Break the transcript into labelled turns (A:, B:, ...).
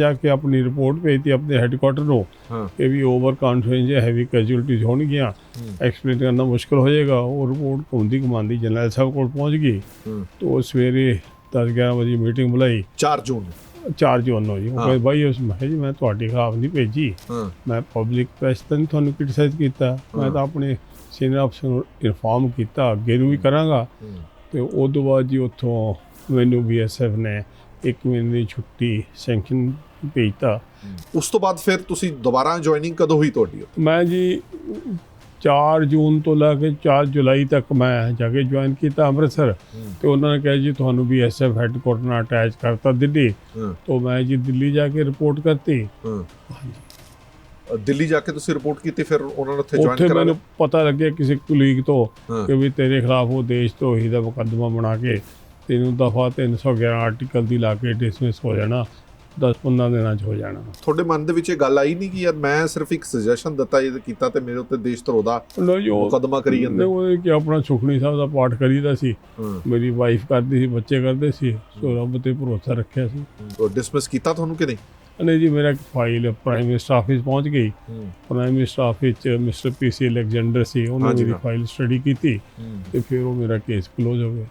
A: ਜਾ ਕੇ ਆਪਣੀ ਰਿਪੋਰਟ ਭੇਜਤੀ ਆਪਣੇ ਹੈੱਡਕੁਆਟਰ ਨੂੰ। ਕਿ ਵੀ ਓਵਰ ਕਾਨਫਰੰਸ ਜਾਂ ਹੈਵੀ ਕੈਜੂਅਲਟੀਜ਼ ਹੋਣਗੀਆਂ। ਐਕਸਪਲੇਨ ਕਰਨਾ ਮੁਸ਼ਕਲ ਹੋ ਜਾਏਗਾ ਉਹ ਰਿਪੋਰਟ ਕੌਂਦੀ ਕਮਾਂਦੀ ਜਨਰਲ ਸਾਹਿਬ ਕੋਲ ਪਹੁੰਚ ਗਈ। ਤੋਂ ਉਹ ਸਵੇਰੇ 10-11 ਵਜੇ ਮੀਟਿੰਗ ਬੁਲਾਈ।
B: 4 ਜੂਨ ਨੂੰ।
A: 4 ਜੂਨ ਨੂੰ ਜੀ। ਉਹ ਭਾਈ ਉਸ ਮੈਂ ਮੈਂ ਤੁਹਾਡੀ ਖਿਲਾਫ ਨਹੀਂ ਭੇਜੀ। ਮੈਂ ਪਬਲਿਕ ਪ੍ਰੈਸ ਤਾਂ ਨਹੀਂ ਤੁਹਾਨੂੰ ਕ੍ਰਿਟਿਸਾਈਜ਼ ਕੀਤਾ। ਮੈਂ ਤਾਂ ਆਪਣੇ ਸੀਨੀਅਰ ਅਫਸਰ ਨੂੰ ਇਨਫਾਰਮ ਕੀਤਾ। ਅੱਗੇ ਨੂੰ ਵੀ ਕਰਾਂਗਾ। ਤੇ ਉਸ ਤੋਂ ਬਾਅਦ ਜੀ ਉੱਥੋਂ ਮੈਨੂੰ ਬੀਐਸਐਫ ਨੇ ਇੱਕ ਮਹੀਨੇ ਦੀ ਛੁੱਟੀ ਸੈਂਕਸ਼ਨ ਭੇਜਤਾ।
B: ਉਸ ਤੋਂ ਬਾਅਦ ਫਿਰ ਤੁਸੀਂ ਦੁਬਾਰਾ ਜੁਆਇਨਿੰਗ ਕਦੋਂ ਹੋਈ ਤੁਹਾਡੀ
A: ਮੈਂ ਜੀ 4 ਜੂਨ ਤੋਂ ਲੈ ਕੇ 4 ਜੁਲਾਈ ਤੱਕ ਮੈਂ ਜਾ ਕੇ ਜੁਆਇਨ ਕੀਤਾ ਅੰਮ੍ਰਿਤਸਰ। ਤੇ ਉਹਨਾਂ ਨੇ ਕਿਹਾ ਜੀ ਤੁਹਾਨੂੰ ਵੀ ਐਸਐਫ ਹੈੱਡਕੁਆਰਟਰ ਨਾਲ ਅਟੈਚ ਕਰਤਾ ਦਿੱਲੀ। ਤੋਂ ਮੈਂ ਜੀ ਦਿੱਲੀ ਜਾ ਕੇ
B: ਰਿਪੋਰਟ ਕਰਤੀ। ਦਿੱਲੀ ਜਾ ਕੇ ਤੁਸੀਂ ਰਿਪੋਰਟ ਕੀਤੀ ਫਿਰ ਉਹਨਾਂ ਨੇ ਉੱਥੇ ਜੁਆਇਨ ਕਰਾ
A: ਉੱਥੇ
B: ਮੈਨੂੰ
A: ਪਤਾ ਲੱਗਿਆ ਕਿਸੇ ਕੁਲੀਗ ਤੋਂ ਕਿ ਵੀ ਤੇਰੇ ਖਿਲਾਫ ਉਹ ਦੇਸ਼ ਤੋਹੀ ਦਾ ਮੁਕੱਦਮਾ ਬਣਾ ਕੇ ਤੈਨੂੰ ਦਫਾ 311 ਆਰਟੀਕਲ ਦੀ ਲਾ ਕੇ ਡਿਸਮਿਸ ਹੋ ਜਾਣਾ। 10-15 ਦਿਨਾਂ 'ਚ ਹੋ ਜਾਣਾ।
B: ਤੁਹਾਡੇ ਮਨ ਦੇ ਵਿੱਚ ਇਹ ਗੱਲ ਆਈ ਨਹੀਂ ਕਿ ਯਾਰ ਮੈਂ ਸਿਰਫ ਇੱਕ ਸੁਜੈਸ਼ਨ ਦਿੱਤਾ ਇਹ ਕੀਤਾ ਤੇ ਮੇਰੇ ਉੱਤੇ ਦੇਸ਼ ਧਰੋਹ ਦਾ
A: ਉਹ
B: ਮੁਕੱਦਮਾ ਕਰੀ ਜਾਂਦੇ।
A: ਉਹ ਕਿ ਆਪਣਾ ਸੁਖਣੀ ਸਾਹਿਬ ਦਾ ਪਾਠ ਕਰੀਦਾ ਸੀ। ਮੇਰੀ ਵਾਈਫ ਕਰਦੀ ਸੀ ਬੱਚੇ ਕਰਦੇ ਸੀ ਸੋ ਰੱਬ ਤੇ ਭਰੋਸਾ ਰੱਖਿਆ ਸੀ।
B: ਡਿਸਮਿਸ ਕੀਤਾ ਤੁਹਾਨੂੰ ਕਿ ਨਹੀਂ?
A: ਅਨੇ ਜੀ ਮੇਰਾ ਇੱਕ ਫਾਈਲ ਪ੍ਰਾਈਮ ਮਿਨਿਸਟਰ ਆਫਿਸ ਪਹੁੰਚ ਗਈ। ਪ੍ਰਾਈਮ ਮਿਨਿਸਟਰ ਆਫਿਸ 'ਚ ਮਿਸਟਰ ਪੀਸੀ ਅਲੈਗਜ਼ੈਂਡਰ ਸੀ ਉਹਨੇ
B: ਹਾਂਜੀ,
A: ਮੇਰੀ। ਫਾਈਲ ਸਟੱਡੀ ਕੀਤੀ ਤੇ ਫਿਰ ਉਹ ਮੇਰਾ ਕੇਸ ਕਲੋਜ਼ ਹੋ ਗਿਆ।